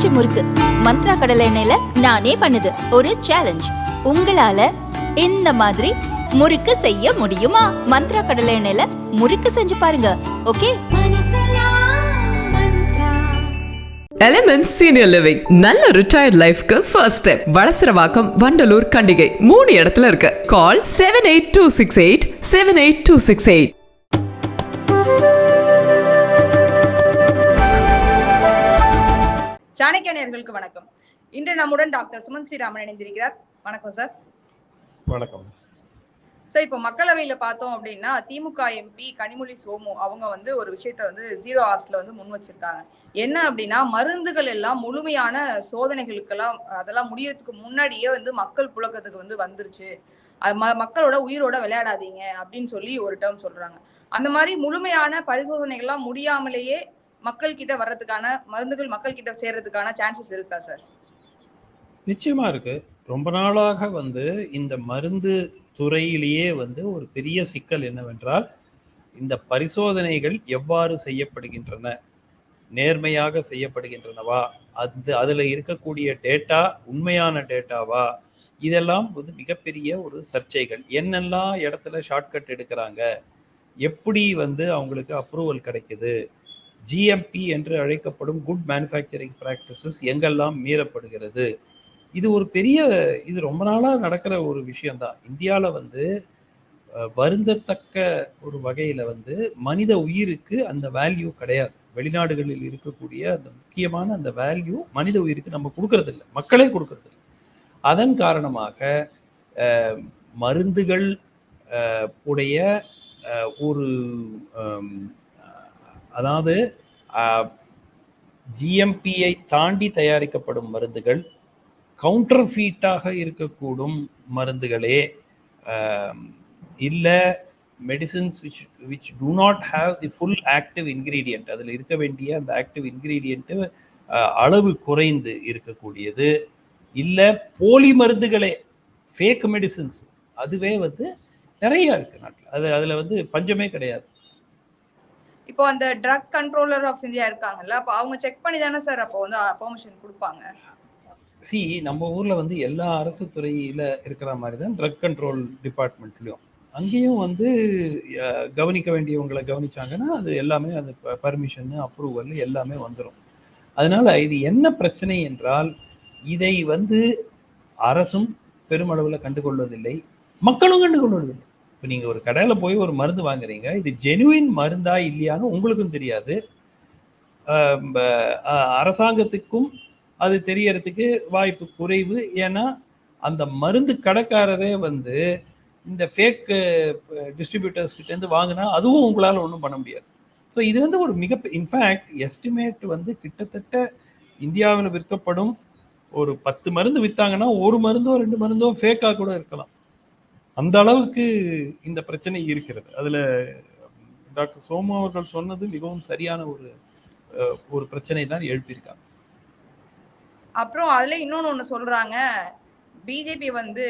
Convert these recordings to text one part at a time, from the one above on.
ஆச்சி முறுக்கு. மந்த்ரா கடலை எண்ணெயில நானே பண்ணுது. ஒரு சேலஞ்ச் உங்களால இந்த மாதிரி முறுக்கு செய்ய முடியுமா? மந்த்ரா கடலை எண்ணெயில முறுக்கு செஞ்சு பாருங்க. ஓகே? எலிமெண்ட் சீனியர் லிவிங் நல்ல ரிட்டையர்ட் லைஃப்க்கு ஃபர்ஸ்ட் ஸ்டெப் வளசரவாக்கம் வண்டலூர் கண்டிகை. மூணு இடத்துல இருக்கு. Call seven eight two six eight seven eight two six eight Chanakya நேயர்களுக்கு வணக்கம். இன்று நம்முடன் டாக்டர் சுமன் ஸ்ரீராமன் இணைந்திருக்கிறார். வணக்கம் சார். வணக்கம். சார் இப்போ மக்களவையில பார்த்தோம் அப்படின்னா திமுக எம்பி கனிமொழி சோமு அவங்க வந்து ஒரு விஷயத்த வந்து ஜீரோ ஹார்ஸ்ல வந்து முன் வச்சிருக்காங்க. என்ன அப்படின்னா மருந்துகள் எல்லாம் முழுமையான சோதனைகளுக்கெல்லாம் அதெல்லாம் முடியறதுக்கு முன்னாடியே வந்து மக்கள் புழக்கத்துக்கு வந்து வந்துருச்சு. மக்களோட உயிரோட விளையாடாதீங்க அப்படின்னு சொல்லி ஒரு டேர்ம் சொல்றாங்க. அந்த மாதிரி முழுமையான பரிசோதனைகள்லாம் முடியாமலேயே மக்கள் கிட்ட வர்றதுக்கான மருந்துகள் மக்கள் கிட்ட சேர்றதுக்கான சான்சஸ் இருக்கா சார் நிச்சயமா இருக்கு. ரொம்ப நாளாக வந்து இந்த மருந்து துறையிலேயே வந்து ஒரு பெரிய சிக்கல் என்னவென்றால் இந்த பரிசோதனைகள் எவ்வாறு செய்யப்படுகின்றன? நேர்மையாக செய்யப்படுகின்றனவா? அது அதில் இருக்கக்கூடிய டேட்டா உண்மையான டேட்டாவா இதெல்லாம் வந்து மிகப்பெரிய ஒரு சர்ச்சைகள். என்னெல்லாம் இடத்துல ஷார்ட்கட் எடுக்கிறாங்க? எப்படி வந்து அவங்களுக்கு அப்ரூவல் கிடைக்குது? ஜிஎம்பி என்று அழைக்கப்படும் குட் மேனுஃபேக்சரிங் ப்ராக்டிசஸ் எங்கெல்லாம் மீறப்படுகிறது? இது ஒரு பெரிய இது ரொம்ப நாளாக நடக்கிற ஒரு விஷயந்தான் இந்தியாவில் வந்து வருந்தத்தக்க ஒரு வகையில் வந்து மனித உயிருக்கு அந்த வேல்யூ கிடையாது. வெளிநாடுகளில் இருக்கக்கூடிய அந்த முக்கியமான அந்த வேல்யூ மனித உயிருக்கு நம்ம கொடுக்கறதில்ல. மக்களே கொடுக்கறதில்ல. அதன் காரணமாக மருந்துகள் உடைய ஒரு அதாவது ஜிஎம்பியை தாண்டி தயாரிக்கப்படும் மருந்துகள் கவுண்டர்ஃபீட்டாக இருக்கக்கூடும் மருந்துகளே. இல்லை medicines which which do not have the full active ingredient அதில் இருக்க வேண்டிய அந்த ஆக்டிவ் இன்க்ரீடியண்ட்டு அளவு குறைந்து இருக்கக்கூடியது. இல்லை போலி மருந்துகளே ஃபேக் மெடிசின்ஸ் அதுவே வந்து நிறையா இருக்குது நாட்டில். அது அதில் வந்து பஞ்சமே கிடையாது. இப்போ அந்த ட்ரக் கண்ட்ரோலர் ஆஃப் இந்தியா இருக்காங்கல்ல அப்போ அவங்க செக் பண்ணி தானே சார் அப்போ வந்து பெர்மிஷன் கொடுப்பாங்க? சி நம்ம ஊரில் வந்து எல்லா அரசு துறையில் இருக்கிற மாதிரி தான் ட்ரக் கண்ட்ரோல் டிபார்ட்மெண்ட்லயும் அங்கேயும் வந்து கவனிக்க வேண்டியவங்களை கவனிச்சாங்கன்னா அது எல்லாமே அது பர்மிஷன் அப்ரூவல் எல்லாமே வந்துடும் அதனால இது என்ன பிரச்சனை என்றால் இதை வந்து அரசும் பெருமளவில் கண்டுகொள்வதில்லை மக்களும் கண்டுகொள்வதில்லை. இப்போ நீங்கள் ஒரு கடையில் போய் ஒரு மருந்து வாங்குறீங்க இது ஜெனுவின் மருந்தா இல்லையான்னு உங்களுக்கும் தெரியாது. அரசாங்கத்துக்கும் அது தெரியறதுக்கு வாய்ப்பு குறைவு. ஏன்னா அந்த மருந்து கடைக்காரரே வந்து இந்த ஃபேக் டிஸ்ட்ரிபியூட்டர்ஸ் கிட்டேருந்து வாங்கினா அதுவும் உங்களால் ஒன்றும் பண்ண முடியாது. ஸோ இது வந்து ஒரு மிக இன்ஃபேக்ட் எஸ்டிமேட் வந்து கிட்டத்தட்ட இந்தியாவில் விற்கப்படும் ஒரு பத்து மருந்து விற்றாங்கன்னா ஒரு மருந்தோ ரெண்டு மருந்தோ ஃபேக்காக கூட இருக்கலாம். அந்த அளவுக்கு இந்த பிரச்சனை இருக்கிறது. அதில் டாக்டர் சோமு அவர்கள் சொன்னது மிகவும் சரியான ஒரு ஒரு பிரச்சனை தான் எழுப்பியிருக்காங்க. அப்புறம் அதுல இன்னொன்னு ஒண்ணு சொல்றாங்க. பிஜேபி வந்து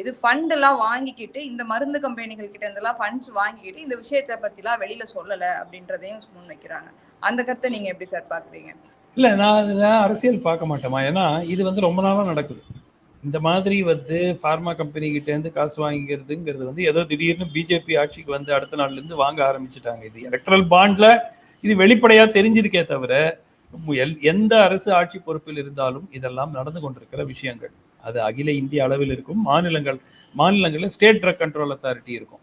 இது ஃபண்ட் எல்லாம் வாங்கிக்கிட்டு இந்த மருந்து கம்பெனிகள் கிட்ட இருந்தெல்லாம் ஃபண்ட்ஸ் வாங்கிக்கிட்டு இந்த விஷயத்தை பத்திலாம் வெளியில சொல்லல அப்படின்றதையும் முன் வைக்கிறாங்க. அந்த கருத்தை நீங்க எப்படி சார் பாக்குறீங்க? இல்லை நான் அதில் அரசியல் பார்க்க மாட்டேமா ஏன்னா இது வந்து ரொம்ப நாளாக நடக்குது. இந்த மாதிரி வந்து ஃபார்மா கம்பெனி கிட்டேருந்து காசு வாங்கிக்கிறதுங்கிறது வந்து ஏதோ திடீர்னு பிஜேபி ஆட்சிக்கு வந்து அடுத்த நாள்லேருந்து வாங்க ஆரம்பிச்சிட்டாங்க. இது எலக்ட்ரல் பாண்டில் இது வெளிப்படையாக தெரிஞ்சிருக்கே தவிர எந்த அரசு ஆட்சி பொறுப்பில் இருந்தாலும் இதெல்லாம் நடந்து கொண்டிருக்கிற விஷயங்கள். அது அகில இந்திய அளவில் இருக்கும் மாநிலங்கள் மாநிலங்களில் ஸ்டேட் ட்ரக் கண்ட்ரோல் அத்தாரிட்டி இருக்கும்.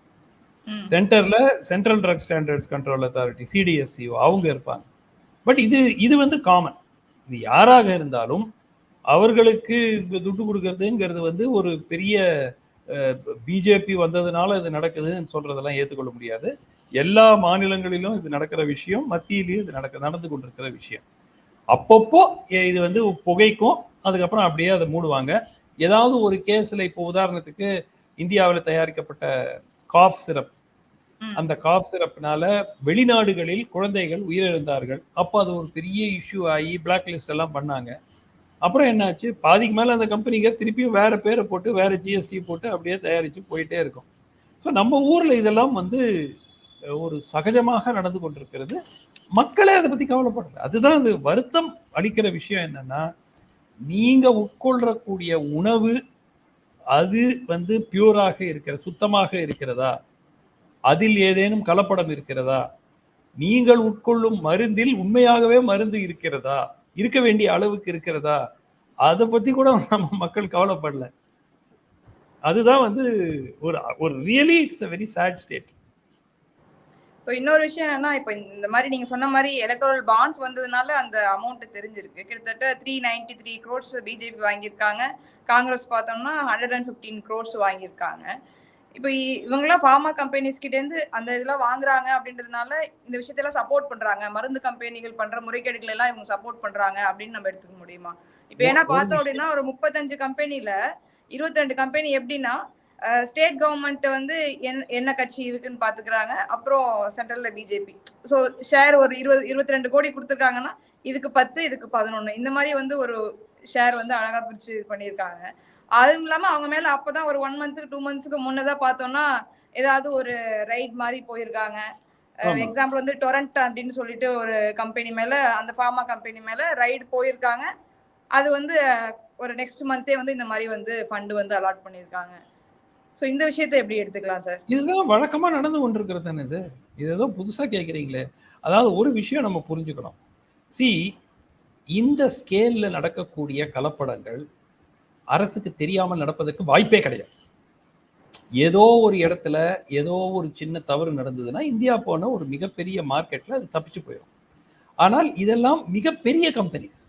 சென்டர்ல central drug standards control authority CDSCO அவங்க இருப்பாங்க. பட் இது இது வந்து காமன் இது யாராக இருந்தாலும் அவர்களுக்கு துட்டு கொடுக்கறதுங்கிறது வந்து ஒரு பெரிய பிஜேபி வந்ததுனால இது நடக்குதுன்னு சொல்றதெல்லாம் ஏற்றுக்கொள்ள முடியாது. எல்லா மாநிலங்களிலும் இது நடக்கிற விஷயம் மத்தியிலையும் இது நடக்க நடந்து கொண்டிருக்கிற விஷயம். அப்பப்போ இது வந்து புகைக்கும் அதுக்கப்புறம் அப்படியே அதை மூடுவாங்க. ஏதாவது ஒரு கேஸ்ல இப்போ உதாரணத்துக்கு இந்தியாவில் தயாரிக்கப்பட்ட காஃப் சிரப். அந்த காஃப் சிரப்னால வெளிநாடுகளில் குழந்தைகள் உயிரிழந்தார்கள். அப்போ அது ஒரு பெரிய இஷ்யூ ஆகி பிளாக் லிஸ்ட் எல்லாம் பண்ணாங்க. அப்புறம் என்னாச்சு? பாதிக்கு மேலே அந்த கம்பெனிங்க திருப்பியும் வேறு பேரை போட்டு வேறு ஜிஎஸ்டி போட்டு அப்படியே தயாரித்து போயிட்டே இருக்கும். ஸோ நம்ம ஊரில் இதெல்லாம் வந்து ஒரு சகஜமாக நடந்து கொண்டிருக்கிறது. மக்களே அதை பற்றி கவலைப்படுறது அதுதான் அது வருத்தம் அளிக்கிற விஷயம் என்னென்னா நீங்கள் உட்கொள்ளக்கூடிய உணவு அது வந்து பியூராக இருக்கிற சுத்தமாக இருக்கிறதா? அதில் ஏதேனும் கலப்படம் இருக்கிறதா? நீங்கள் உட்கொள்ளும் மருந்தில் உண்மையாகவே மருந்து இருக்கிறதா? இருக்க வேண்டிய அளவுக்கு இருக்கிறதா? அதை பத்தி கூட நம்ம மக்கள் கவலைப்படல. அதுதான் வந்து ஒரு ஒரு really it's a very sad state இப்போ இன்னொரு விஷயம் என்னன்னா இப்போ இந்த மாதிரி நீங்க சொன்ன மாதிரி எலக்ட்ரல் பாண்ட்ஸ் வந்ததுனால அந்த அமௌண்ட் தெரிஞ்சிருக்கு. கிட்டத்தட்ட three ninety three crores BJP வாங்கியிருக்காங்க. காங்கிரஸ் பார்த்தோம்னா ஹண்ட்ரட் அண்ட் ஃபிஃப்டீன் க்ரோர்ஸ் வாங்கியிருக்காங்க. இப்போ இவங்கெல்லாம் ஃபார்மா கம்பெனிஸ் கிட்ட இருந்து அந்த இதெல்லாம் வாங்குறாங்க அப்படின்றதுனால இந்த விஷயத்தெல்லாம் சப்போர்ட் பண்றாங்க. மருந்து கம்பெனிகள் பண்ற முறைகேடுகள் எல்லாம் இவங்க சப்போர்ட் பண்றாங்க அப்படின்னு நம்ம எடுத்துக்க முடியுமா? இப்போ ஏன்னா பார்த்தோம். அப்படின்னா ஒரு முப்பத்தஞ்சு கம்பெனில இருபத்தி ரெண்டு கம்பெனி எப்படின்னா ஸ்டேட் கவர்மெண்ட் வந்து என்ன என்ன கட்சி இருக்குன்னு பாத்துக்கிறாங்க. அப்புறம் சென்ட்ரல்ல பிஜேபி ஸோ ஷேர் ஒரு இருபது இருபத்தி ரெண்டு கோடி கொடுத்துருக்காங்கன்னா இதுக்கு பத்து இதுக்கு பதினொன்னு. இந்த மாதிரி வந்து ஒரு ஷேர் வந்து அழகா பிரிச்சு இது பண்ணியிருக்காங்க. அதுவும் இல்லாம அவங்க மேல அப்பதான் ஒரு ஒன் மந்த்துக்கு டூ மந்த்ஸ்க்கு முன்னதான் பார்த்தோம்னா ஏதாவது ஒரு ரைட் மாதிரி போயிருக்காங்க. எக்ஸாம்பிள் வந்து டொரண்ட் அப்படின்னு சொல்லிட்டு ஒரு கம்பெனி மேல அந்த ஃபார்மா கம்பெனி மேல ரைடு போயிருக்காங்க. அது வந்து ஒரு நெக்ஸ்ட் மந்தே வந்து இந்த மாதிரி வந்து ஃபண்டு வந்து அலாட் பண்ணியிருக்காங்க. ஸோ இந்த விஷயத்தை எப்படி எடுத்துக்கலாம் சார் இதுதான் வழக்கமா நடந்து கொண்டிருக்கிறது தானே இது? இது ஏதோ புதுசா கேட்குறீங்களே அதாவது ஒரு விஷயம் நம்ம புரிஞ்சுக்கணும். சி இந்த ஸ்கேலில் நடக்கக்கூடிய கலப்படங்கள் அரசுக்கு தெரியாமல் நடப்பதற்கு வாய்ப்பே கிடையாது. ஏதோ ஒரு இடத்துல ஏதோ ஒரு சின்ன தவறு நடந்ததுன்னா இந்தியா போன ஒரு மிகப்பெரிய மார்க்கெட்டில் அது தப்பிச்சு போயிடும். ஆனால் இதெல்லாம் மிகப்பெரிய கம்பெனிஸ்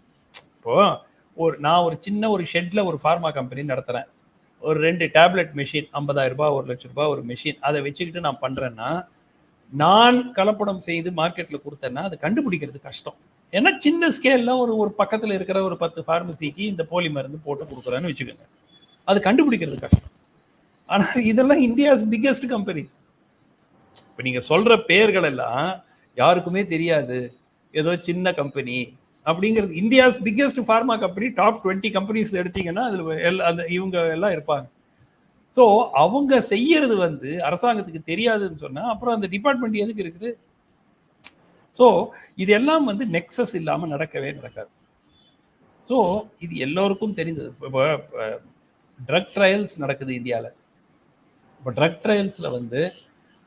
இப்போ ஒரு நான் ஒரு சின்ன ஒரு ஷெட்டில் ஒரு ஃபார்மா கம்பெனி நடத்துகிறேன் ஒரு ரெண்டு டேப்லெட் மெஷின் ஐம்பதாயிரம் ரூபாய் ஒரு லட்ச ரூபாய் ஒரு மெஷின் அதை வச்சுக்கிட்டு நான் பண்ணுறேன்னா நான் கலப்படம் செய்து மார்க்கெட்டில் கொடுத்தேன்னா அது கண்டுபிடிக்கிறது கஷ்டம். ஏன்னா சின்ன ஸ்கேல்ல ஒரு ஒரு பக்கத்தில் இருக்கிற ஒரு பத்து ஃபார்மசிக்கு இந்த போலி மருந்து போட்டு கொடுக்குறேன்னு வச்சுக்கோங்க. அது கண்டுபிடிக்கிறது கஷ்டம். ஆனால் இதெல்லாம் இந்தியாஸ் பிக்கெஸ்ட் கம்பெனிஸ் இப்போ நீங்கள் சொல்கிற பெயர்கள் எல்லாம் யாருக்குமே தெரியாது. ஏதோ சின்ன கம்பெனி அப்படிங்கிறது India's biggest pharma company top twenty companies எடுத்தீங்கன்னா அதில் எல்லா அந்த இவங்க எல்லாம் இருப்பாங்க. ஸோ அவங்க செய்யறது வந்து அரசாங்கத்துக்கு தெரியாதுன்னு சொன்னால் அப்புறம் அந்த டிபார்ட்மெண்ட் எதுக்கு இருக்குது? ஸோ இது எல்லாம் வந்து நெக்ஸஸ் இல்லாமல் நடக்கவே நடக்காது. ஸோ இது எல்லோருக்கும் தெரிந்தது. இப்போ ட்ரக் ட்ரையல்ஸ் நடக்குது இந்தியாவில் இப்போ ட்ரக் ட்ரையல்ஸில் வந்து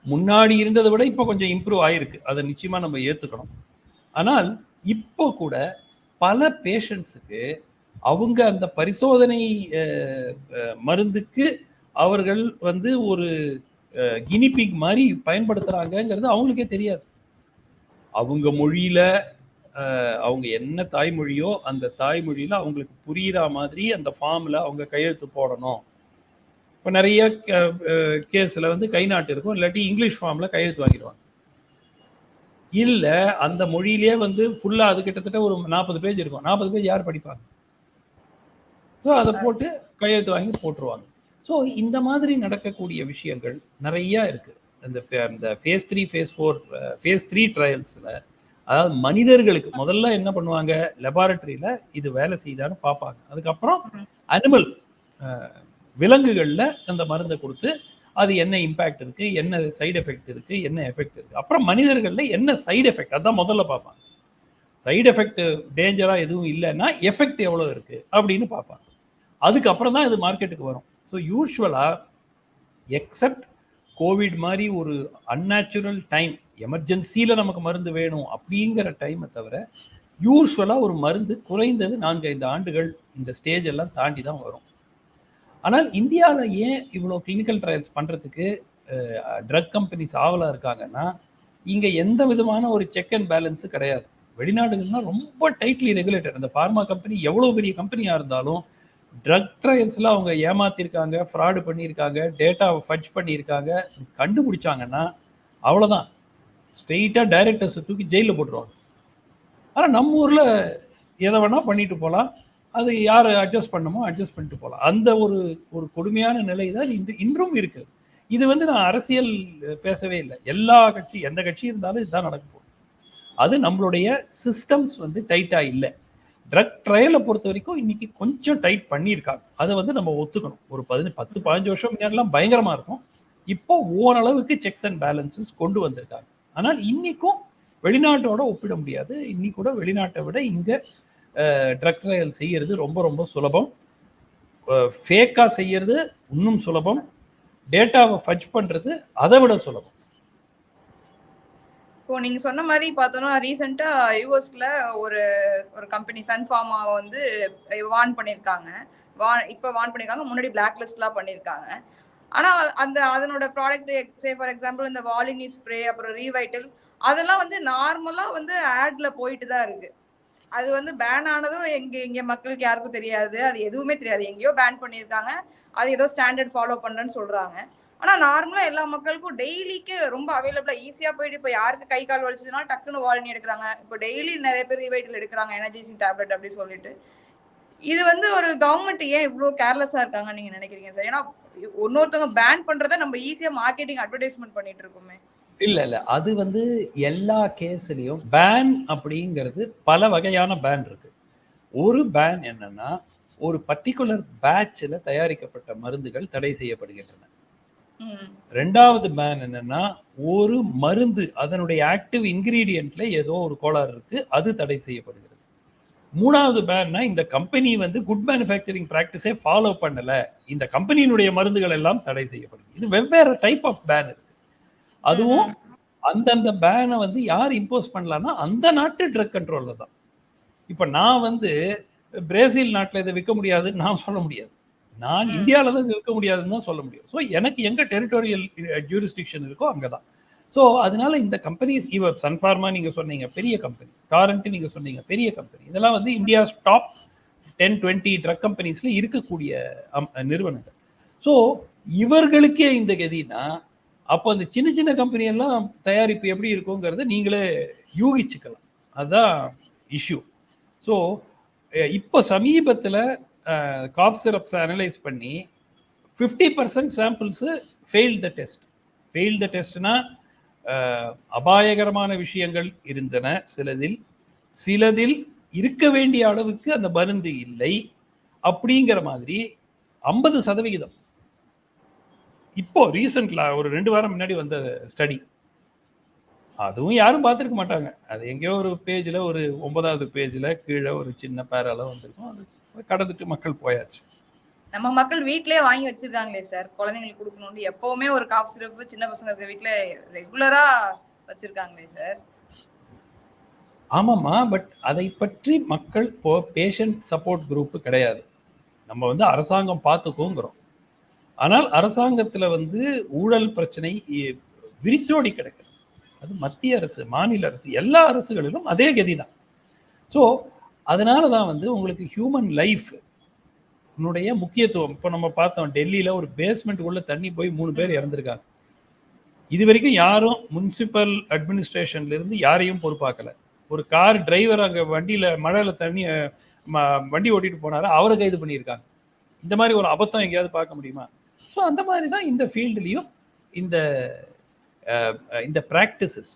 முன்னாடி இருந்ததை விட இப்போ கொஞ்சம் இம்ப்ரூவ் ஆயிருக்கு. அதை நிச்சயமாக நம்ம ஏற்றுக்கணும் ஆனால் இப்போ கூட பல பேஷண்ட்ஸுக்கு அவங்க அந்த பரிசோதனை மருந்துக்கு அவர்கள் வந்து ஒரு கினிபிக் மாதிரி பயன்படுத்துகிறாங்கங்கிறது அவங்களுக்கே தெரியாது. அவங்க மொழியில அவங்க என்ன தாய்மொழியோ அந்த தாய்மொழியில அவங்களுக்கு புரியுற மாதிரி அந்த ஃபார்மில் அவங்க கையெழுத்து போடணும். இப்போ நிறைய கேஸில் வந்து கை நாட்டு இருக்கும். இல்லாட்டி இங்கிலீஷ் ஃபார்மில் கையெழுத்து வாங்கிடுவாங்க. இல்லை அந்த மொழியிலே வந்து ஃபுல்லாக அது கிட்டத்தட்ட ஒரு நாற்பது பேஜ் இருக்கும். நாற்பது பேஜ் யார் படிப்பாங்க? ஸோ அதை போட்டு கையெழுத்து வாங்கி போட்டுருவாங்க. ஸோ இந்த மாதிரி நடக்கக்கூடிய விஷயங்கள் நிறையா இருக்குது இந்த ஃபே- இந்த phase three phase four phase three ட்ரையல்ஸில் அதாவது மனிதர்களுக்கு முதல்ல என்ன பண்ணுவாங்க? லெபார்டரியில் இது வேலை செய்தான்னு பார்ப்பாங்க. அதுக்கப்புறம் அனிமல் விலங்குகளில் அந்த மருந்தை கொடுத்து அது என்ன இம்பேக்ட் இருக்கு? என்ன சைடு எஃபெக்ட் இருக்கு? என்ன எஃபெக்ட் இருக்கு? அப்புறம் மனிதர்களில் என்ன சைடு எஃபெக்ட் அதான் முதல்ல பார்ப்பாங்க. சைடு எஃபெக்ட் டேஞ்சரா எதுவும் இல்லைன்னா எஃபெக்ட் எவ்வளோ இருக்கு? அப்படின்னு பார்ப்பாங்க. அதுக்கப்புறம் தான் இது மார்க்கெட்டுக்கு வரும். ஸோ யூஸ்வலா எக்ஸப்ட் கோவிட் மாதிரி ஒரு அன்நேச்சுரல் டைம் எமர்ஜென்சியில் நமக்கு மருந்து வேணும் அப்படிங்கிற டைமை தவிர யூஸ்வலாக ஒரு மருந்து குறைந்தது நான்கு ஐந்து ஆண்டுகள் இந்த ஸ்டேஜ் எல்லாம் தாண்டி தான் வரும். ஆனால் இந்தியாவில் ஏன் இவ்வளோ கிளினிக்கல் ட்ரையல்ஸ் பண்ணுறதுக்கு ட்ரக் கம்பெனிஸ் ஆவலாக இருக்காங்கன்னா இங்கே எந்த விதமான ஒரு செக் அண்ட் பேலன்ஸு கிடையாது. வெளிநாடுகள்னால் ரொம்ப டைட்லி ரெகுலேட்டட் அந்த ஃபார்மா கம்பெனி எவ்வளோ பெரிய கம்பெனியாக இருந்தாலும் ட்ரக் ட்ரையல்ஸில் அவங்க ஏமாத்திருக்காங்க ஃப்ராடு பண்ணியிருக்காங்க டேட்டாவை ஃபட்ஜ் பண்ணியிருக்காங்க கண்டுபிடிச்சாங்கன்னா அவ்வளோதான் ஸ்ட்ரெயிட்டாக டைரக்டர்ஸை தூக்கி ஜெயிலில் போட்டுருவாங்க. ஆனால் நம்ம ஊரில் எதை வேணால் பண்ணிட்டு போகலாம் அது யார் அட்ஜஸ்ட் பண்ணமோ அட்ஜஸ்ட் பண்ணிட்டு போகலாம் அந்த ஒரு ஒரு கொடுமையான நிலை தான் இன்று இன்றும் இருக்குது இது வந்து நான் அரசியல் பேசவே இல்லை. எல்லா கட்சி எந்த கட்சி இருந்தாலும் இதுதான் நடக்க போகுது. அது நம்மளுடைய சிஸ்டம்ஸ் வந்து டைட்டாக இல்லை. ட்ரக் ட்ரையலை பொறுத்த வரைக்கும் இன்னைக்கு கொஞ்சம் டைட் பண்ணியிருக்காங்க. அதை வந்து நம்ம ஒத்துக்கணும். ஒரு பதினஞ்சு பத்து பதினஞ்சு வருஷம் முன்னாடிலாம் பயங்கரமாக இருக்கும். இப்போ ஓரளவுக்கு செக்ஸ் அண்ட் பேலன்சஸ் கொண்டு வந்திருக்காங்க. ஆனால் இன்னைக்கும் வெளிநாட்டோட ஒப்பிட முடியாது. இன்னி கூட வெளிநாட்டை விட இங்கே ட்ரக் ட்ரையல் செய்யறது ரொம்ப ரொம்ப சுலபம். ஃபேக்காக செய்யறது இன்னும் சுலபம். டேட்டாவை ஃபட்ஜ் பண்ணுறது அதை விட சுலபம். இப்போ நீங்க சொன்ன மாதிரி பார்த்தோம்னா ரீசெண்டா யூஎஸ்ல ஒரு ஒரு கம்பெனி சன்ஃபார்மா வந்து வான் பண்ணியிருக்காங்க. வா இப்போ வான் பண்ணியிருக்காங்க. முன்னாடி பிளாக் லிஸ்ட்லாம் பண்ணியிருக்காங்க. ஆனா அந்த அதனோட ப்ராடக்ட் சே ஃபார் எக்ஸாம்பிள் இந்த வாலினி ஸ்ப்ரே அப்புறம் ரீவைட்டல் அதெல்லாம் வந்து நார்மலா வந்து ஆட்ல போயிட்டு தான் இருக்கு. அது வந்து பேன் ஆனதும் எங்க இங்க மக்களுக்கு யாருக்கும் தெரியாது. அது எதுவுமே தெரியாது. எங்கேயோ பேன் பண்ணியிருக்காங்க. அது ஏதோ ஸ்டாண்டர்ட் ஃபாலோ பண்றேன்னு சொல்றாங்க. ஆனா நார்மலா எல்லா மக்களுக்கும் டெய்லிக்கு ரொம்ப அவைலபிளா ஈஸியா போயிட்டு இப்போ யாருக்கு கை கால் வலிச்சதுனால டக்குன்னு வாலினி எடுக்கிறாங்க. இப்போ டெய்லி நிறைய பேர் ரிவைட்டல் எடுக்கிறாங்க எனர்ஜைசிங் டேப்லெட் அப்படின்னு சொல்லிட்டு. இது வந்து ஒரு கவர்மெண்ட் ஏன் இவ்வளோ கேர்லெஸ்ஸா இருக்காங்கன்னு நீங்க நினைக்கிறீங்க சார் ஏன்னா இன்னொருத்தவங்க பேன் பண்றத நம்ம ஈஸியா மார்க்கெட்டிங் அட்வர்டைஸ்மெண்ட் பண்ணிட்டு இருக்கோமே. இல்ல இல்ல. அது வந்து எல்லா கேஸ்லயும் பேன் அப்படிங்கிறது பல வகையான பேன் இருக்கு. ஒரு பேன் என்னன்னா ஒரு பர்டிகுலர் பேட்ச்ல தயாரிக்கப்பட்ட மருந்துகள் தடை செய்யப்படுகின்றன. ரெண்டாவது பேன் என்னன்னா ஒரு மருந்து அதனுடைய ஆக்டிவ் இன்கிரீடியன்ட்ல ஏதோ ஒரு கோளாறு இருக்கு அது தடை செய்யப்படுகிறது. மூணாவது பேன்னா இந்த கம்பெனி வந்து குட் மேனுஃபேக்சரிங் ப்ராக்டிஸே ஃபாலோ பண்ணல. இந்த கம்பெனியினுடைய மருந்துகள் எல்லாம் தடை செய்யப்படுது இது வெவ்வேறு டைப் ஆஃப் பேன் இருக்கு. அதுவும் அந்தந்த பேனை வந்து யார் இம்போஸ் பண்ணலாம்னா அந்த நாட்டு ட்ரக் கண்ட்ரோல்ல தான். இப்போ நான் வந்து பிரேசில் நாட்டில் இதை விற்க முடியாதுன்னு நான் சொல்ல முடியாது. நான். இந்தியாவில் தான் விற்க முடியாதுன்னு தான் சொல்ல முடியும். ஸோ எனக்கு எங்க டெரிட்டோரியல் ஜூரிஸ்டிக்ஷன் இருக்கோ அங்கே தான் ஸோ அதனால இந்த கம்பெனிஸ் இவ சன்ஃபார்மா நீங்க சொன்னீங்க பெரிய கம்பெனி காரண்ட் நீங்க சொன்னீங்க பெரிய கம்பெனி இதெல்லாம் வந்து India top ten twenty drug கம்பெனிஸ்ல இருக்கக்கூடிய அம்- நிறுவனங்கள். ஸோ இவர்களுக்கே இந்த கதினா அப்போ அந்த சின்ன சின்ன கம்பெனி எல்லாம் தயாரிப்பு எப்படி இருக்குங்கிறத நீங்களே யூகிச்சுக்கலாம். அதுதான் இஷ்யூ ஸோ இப்போ சமீபத்தில் காஃப் சிரப்ஸ் அனலைஸ் பண்ணி fifty percent samples fail the test fail the டெஸ்ட்னா அபாயகரமான விஷயங்கள் இருந்தன. சிலதில் சிலதில் இருக்க வேண்டிய அளவுக்கு அந்த மருந்து இல்லை. அப்படிங்கிற மாதிரி ஐம்பது சதவிகிதம். இப்போ ரீசெண்ட்ல ஒரு ரெண்டு வாரம் முன்னாடி வந்த ஸ்டடி அதுவும் யாரும் பார்த்துருக்க மாட்டாங்க. அது எங்கேயோ ஒரு பேஜில் ஒரு ஒன்பதாவது பேஜில் கீழே ஒரு சின்ன பேரால வந்திருக்கும். அது கடந்துட்டு மக்கள் போயாச்சு. நம்ம மக்கள் வீட்லயே வாங்கி வச்சிருக்காங்களே சார். குழந்தைங்களுக்கு கொடுக்கணும்னு எப்பவுமே ஒரு காஃப் சிரப் சின்ன பசங்க இருக்க வீட்ல ரெகுலரா வச்சிருக்காங்களே சார். ஆமாம்மா பட் அதை பற்றி மக்கள் இப்போ பேஷண்ட் சப்போர்ட் குரூப் கிடையாது. நம்ம வந்து அரசாங்கம் பார்த்துக்கோங்கிறோம். ஆனால் அரசாங்கத்தில் வந்து ஊழல் பிரச்சனை விரித்தோடி கிடக்குது அது மத்திய அரசு மாநில அரசு எல்லா அரசுகளிலும் அதே கதி தான் ஸோ அதனால தான் வந்து உங்களுக்கு ஹியூமன் லைஃப் உன்னுடைய முக்கியத்துவம். இப்போ நம்ம பார்த்தோம் டெல்லியில் ஒரு பேஸ்மெண்ட் உள்ள தண்ணி போய் மூணு பேர் இறந்துருக்காங்க. இது வரைக்கும் யாரும் முனிசிபல் அட்மினிஸ்ட்ரேஷன்லேருந்து யாரையும் பொறுப்பாக்கல. ஒரு கார் டிரைவர் அங்கே வண்டியில் மழையில் தண்ணி ம- வண்டி ஓட்டிட்டு போனார் அவரை கைது பண்ணியிருக்காங்க. இந்த மாதிரி ஒரு அபத்தம் எங்கேயாவது பார்க்க முடியுமா? ஸோ அந்த மாதிரி தான் இந்த ஃபீல்டுலேயும் இந்த இந்த ப்ராக்டிசஸ்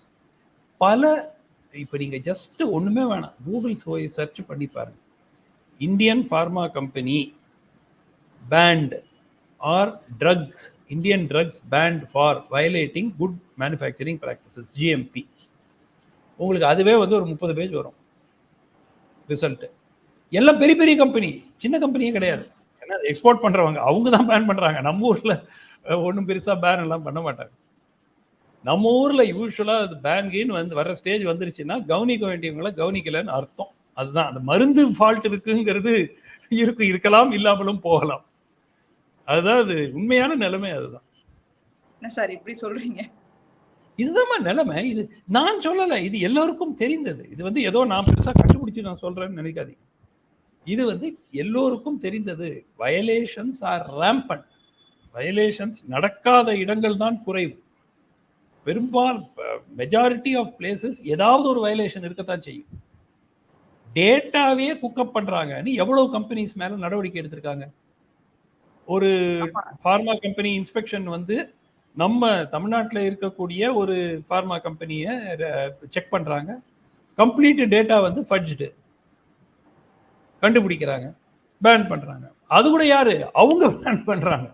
பல இப்போ நீங்கள் ஜஸ்ட் ஒன்றுமே வேணாம். கூகுள் போய் சர்ச் பண்ணி பாருங்க. Indian pharma company banned or drugs Indian drugs banned for violating good manufacturing practices GMP உங்களுக்கு அதுவே வந்து ஒரு முப்பது பேஜ் வரும். ரிசல்ட்டு எல்லாம் பெரிய பெரிய கம்பெனி சின்ன கம்பெனியே கிடையாது. ஏன்னா எக்ஸ்போர்ட் பண்ணுறவங்க அவங்க தான் பேன் பண்ணுறாங்க நம்ம ஊரில் ஒன்றும் பெருசாக பேன் எல்லாம் பண்ண மாட்டாங்க. நம்ம ஊரில் யூஸ்வலாக அது பேன் கீன் வந்து வர ஸ்டேஜ் வந்துருச்சுன்னா கவனிக்க வேண்டியவங்கள கவனிக்கலைன்னு அர்த்தம். அதுதான். அந்த மருந்து ஃபால்ட் இருக்குங்கிறது இருக்கு இருக்கலாம் இல்லாமலும் போகலாம். அதுதான் அது உண்மையான நிலைமை அதுதான். சார் இப்படி சொல்றீங்க? இதுதாம்மா நிலைமை. இது நான் சொல்லலை. இது எல்லோருக்கும் தெரிந்தது. இது வந்து ஏதோ நான் பெருசாக கண்டுபிடிச்சு நான் சொல்றேன்னு நினைக்காதீங்க. இது வந்து எல்லோருக்கும் தெரிந்தது. வயலேஷன்ஸ் ஆர் ரேம்பன் வயலேஷன்ஸ் நடக்காத இடங்கள் தான் குறைவு. பெரும்பாலும் மெஜாரிட்டி ஆஃப் பிளேசஸ் ஏதாவது ஒரு வயலேஷன் இருக்கத்தான் செய்யும். டேட்டாவே குக்கப் பண்றாங்கன்னு எவ்வளவு கம்பெனிஸ் மேல நடவடிக்கை எடுத்திருக்காங்க? ஒரு ஃபார்மா கம்பெனி இன்ஸ்பெக்ஷன் வந்து நம்ம தமிழ்நாட்டில் இருக்கக்கூடிய ஒரு ஃபார்மா கம்பெனியை செக் பண்றாங்க. கம்ப்ளீட் டேட்டா வந்து ஃபட்ஜ்டு கண்டுபிடிக்கிறாங்க பேன் பண்றாங்க. அது கூட யாரு? அவங்க பேன் பண்றாங்க.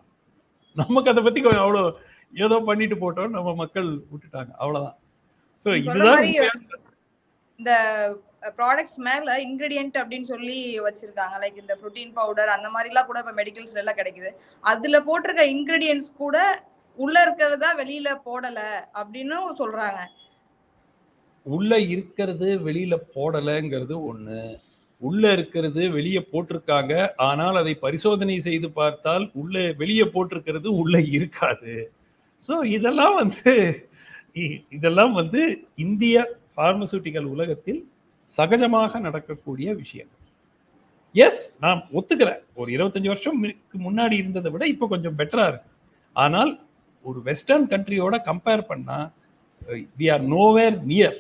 நமக்கு அதை பத்தி அவ்வளோ ஏதோ பண்ணிட்டு போட்டோம் நம்ம மக்கள் விட்டுட்டாங்க. அவ்வளவுதான். ஸோ இதுதான் இந்த ப்ராடக்ட்ஸ் மேல இன்கிரிடியன்ட் அப்படின்னு சொல்லி வச்சிருக்காங்க. லைக் இந்த புரோட்டீன் பவுடர் அந்த மாதிரிலாம் கூட இப்ப மெடிக்கல்ஸ்ல எல்லாம் கிடைக்குது. அதுல போட்டிருக்க இன்கிரிடியன்ட்ஸ் கூட உள்ள இருக்கிறதா வெளியில போடல அப்படின்னு சொல்றாங்க. உள்ள இருக்கிறது வெளியில போடலைங்கிறது ஒண்ணு. உள்ள இருக்கிறது வெளியே போட்டிருக்காங்க. ஆனால் அதை பரிசோதனை செய்து பார்த்தால் உள்ள வெளியே போட்டிருக்கிறது உள்ள இருக்காது. ஸோ இதெல்லாம் வந்து இ- இதெல்லாம் வந்து இந்திய பார்மசூட்டிக்கல் உலகத்தில் சகஜமாக நடக்கக்கூடிய விஷயம் எஸ் நான் ஒத்துக்கிறேன் ஒரு இருபத்தஞ்சு வருஷம் முன்னாடி இருந்ததை விட இப்போ கொஞ்சம் பெட்டராக இருக்கு. ஆனால் ஒரு வெஸ்டர்ன் கண்ட்ரியோட கம்பேர் பண்ணால் வி ஆர் நோவேர் நியர்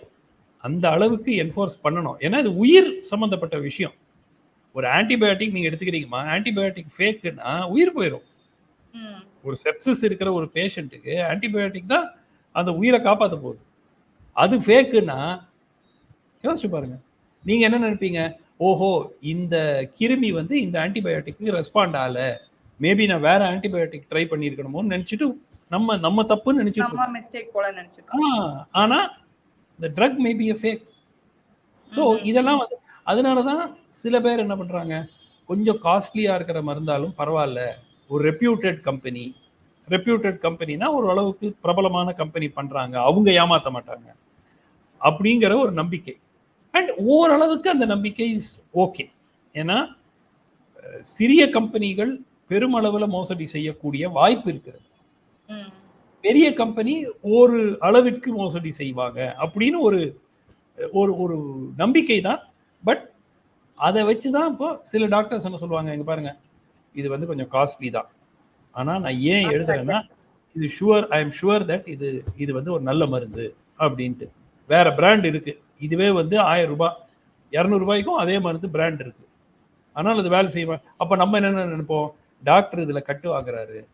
அந்த அளவுக்கு என்ஃபோர்ஸ் பண்ணணும். ஏன்னா இது உயிர் சம்மந்தப்பட்ட விஷயம். ஒரு ஆன்டிபயோட்டிக் நீங்கள் எடுத்துக்கிறீங்கம்மா ஆன்டிபயோட்டிக் ஃபேக்குன்னா உயிர் போயிடும் ஒரு செப்சிஸ் இருக்கிற ஒரு பேஷண்ட்டுக்கு ஆன்டிபயோட்டிக் தான் அந்த உயிரை காப்பாற்ற போகுது. அது ஃபேக்குன்னா யோசிச்சு பாருங்க. நீங்க என்ன நினைப்பீங்க? ஓஹோ இந்த கிருமி வந்து இந்த ஆன்டிபயோட்டிக்கு ரெஸ்பாண்ட் ஆகல மேபி நான் வேற ஆன்டிபயோட்டிக் ட்ரை பண்ணியிருக்கணுமோன்னு நினைச்சிட்டு நம்ம நம்ம தப்புன்னு நினைச்சிட்டு ஆனா இந்த drug maybe a fake so. இதெல்லாம் வந்து அதனால தான் சில பேர் என்ன பண்றாங்க? கொஞ்சம் காஸ்ட்லியா இருக்கிற மருந்தாலும் பரவாயில்ல. ஒரு ரெப்யூட்டட் கம்பெனி ரெப்யூட்டட் கம்பெனினா ஒரு அளவுக்கு பிரபலமான கம்பெனி பண்றாங்க. அவங்க ஏமாத்த மாட்டாங்க. அப்படிங்கிற ஒரு நம்பிக்கை. அண்ட் ஓரளவுக்கு அந்த நம்பிக்கை இஸ் ஓகே ஏன்னா சிறிய கம்பெனிகள் பெருமளவுல மோசடி செய்யக்கூடிய வாய்ப்பு இருக்கிறது. பெரிய கம்பெனி ஒரு அளவிற்கு மோசடி செய்வாங்க அப்படின்னு ஒரு ஒரு ஒரு நம்பிக்கை தான் பட் அதை வச்சு தான் இப்போ சில டாக்டர்ஸ் என்ன சொல்லுவாங்க? இங்க பாருங்க. இது வந்து கொஞ்சம் காஸ்ட்லி தான். ஆனா நான் ஏன் எழுதுறேன்னா இது sure I am sure that இது இது வந்து ஒரு நல்ல மருந்து அப்படின்ட்டு. வேற பிராண்ட் இருக்கு. இதுவே வந்து ஆயிரம் ரூபாய் இரநூறு ரூபாய்க்கும் அதே மருந்து பிராண்ட் இருக்கு. ஆனால் அது வேலை செய்வேன் அப்ப நம்ம என்ன நினைப்போம்? டாக்டர் இதுல கட்டு வாங்குறாரு.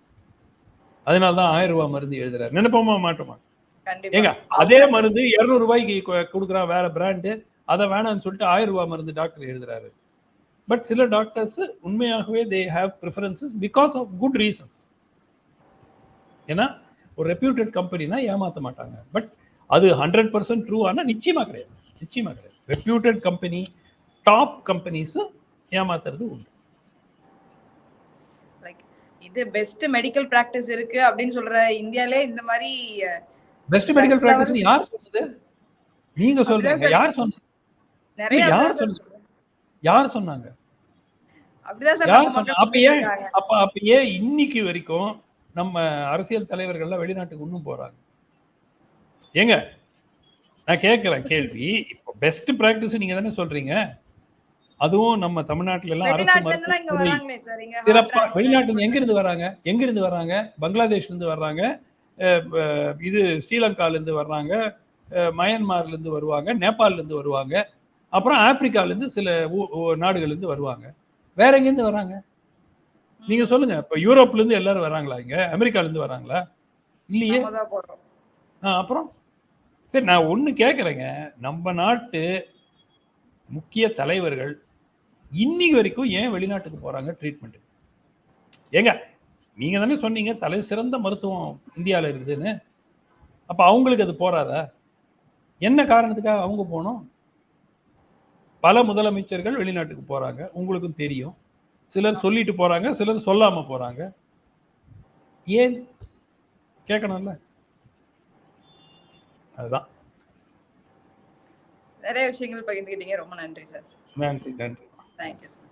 அதனால தான் ஆயிரம் ரூபாய் மருந்து எழுதுறாரு. நினைப்போமா மாட்டோமா? ஏங்க அதே மருந்து இருநூறு ரூபாய்க்கு கு- கொடுக்குறான் வேற பிராண்டு அதை வேணாம்னு சொல்லிட்டு ஆயிரம் ரூபாய் மருந்து டாக்டர் எழுதுறாரு. பட் சில டாக்டர்ஸ் உண்மையாகவே they have preferences because of good reasons ஏன்னா ஒரு ரெப்யூட்டட் கம்பெனினா ஏமாத்த மாட்டாங்க. பட் அது ஹண்ட்ரட் பர்சன்ட் ட்ரூ ஆனால் நிச்சயமா கிடையாது. நிச்சயமா கிடையாது. ரெப்யூட்டட் கம்பெனி டாப் கம்பெனிஸும் ஏமாத்துறது உண்டு. இது பெஸ்ட் மெடிக்கல் பிராக்டிஸ் இருக்கு அப்படின்னு சொல்ற இந்தியாலே இந்த மாதிரி பெஸ்ட் மெடிக்கல் ப்ராக்டிஸ் யார் சொன்னது நீங்க சொல்றீங்க. யார் சொன்னது நிறைய யார்? சொல்றாங்க. யார் சொன்னாங்க? அப்ப ஏன். அப்ப அப்ப ஏன் இன்னைக்கு வரைக்கும் நம்ம அரசியல் தலைவர்கள்லாம் வெளிநாட்டுக்கு இன்னும் போறாங்க? ஏங்க நான் கேட்கிறேன் கேள்வி. இப்போ பெஸ்ட் பிராக்டிஸ் நீங்க தானே சொல்றீங்க. அதுவும் நம்ம தமிழ்நாட்டுல எல்லாம் அரசு இங்க சிறப்பா வெளிநாட்டுல எங்க இருந்து வராங்க? எங்க இருந்து வராங்க பங்களாதேஷ்ல இருந்து வர்றாங்க இது ஸ்ரீலங்கால இருந்து வர்றாங்க. மயன்மார்ல இருந்து வருவாங்க. நேபாள்ல இருந்து வருவாங்க. அப்புறம் ஆப்பிரிக்கால இருந்து சில ஊ- ஊ- நாடுகள்ல இருந்து வருவாங்க. வேற எங்க இருந்து வராங்க நீங்க சொல்லுங்க. இப்ப யூரோப்ல இருந்து எல்லாரும் வராங்களா இங்க? அமெரிக்கால இருந்து வராங்களா இல்லையே ஆ, அப்புறம்? சரி நான் ஒண்ணு கேட்குறேங்க நம்ம நாட்டு முக்கிய தலைவர்கள் இன்னைக்கு வரைக்கும் ஏன் வெளிநாட்டுக்கு போறாங்க ட்ரீட்மெண்ட் ஏங்க நீங்க தானே சொன்னீங்க தலை சிறந்த மருத்துவம் இந்தியாவில் இருக்குதுன்னு. அப்ப அவங்களுக்கு அது போறாதா? என்ன காரணத்துக்காக அவங்க போகணும் பல முதலமைச்சர்கள் வெளிநாட்டுக்கு போறாங்க. உங்களுக்கும் தெரியும். சிலர் சொல்லிட்டு போறாங்க சிலர் சொல்லாம போறாங்க. ஏன் கேட்கணும்ல? அதுதான். நிறைய விஷயங்கள் பகிர்ந்துக்கிட்டீங்க ரொம்ப நன்றி சார். நன்றி நன்றி. Thank you sir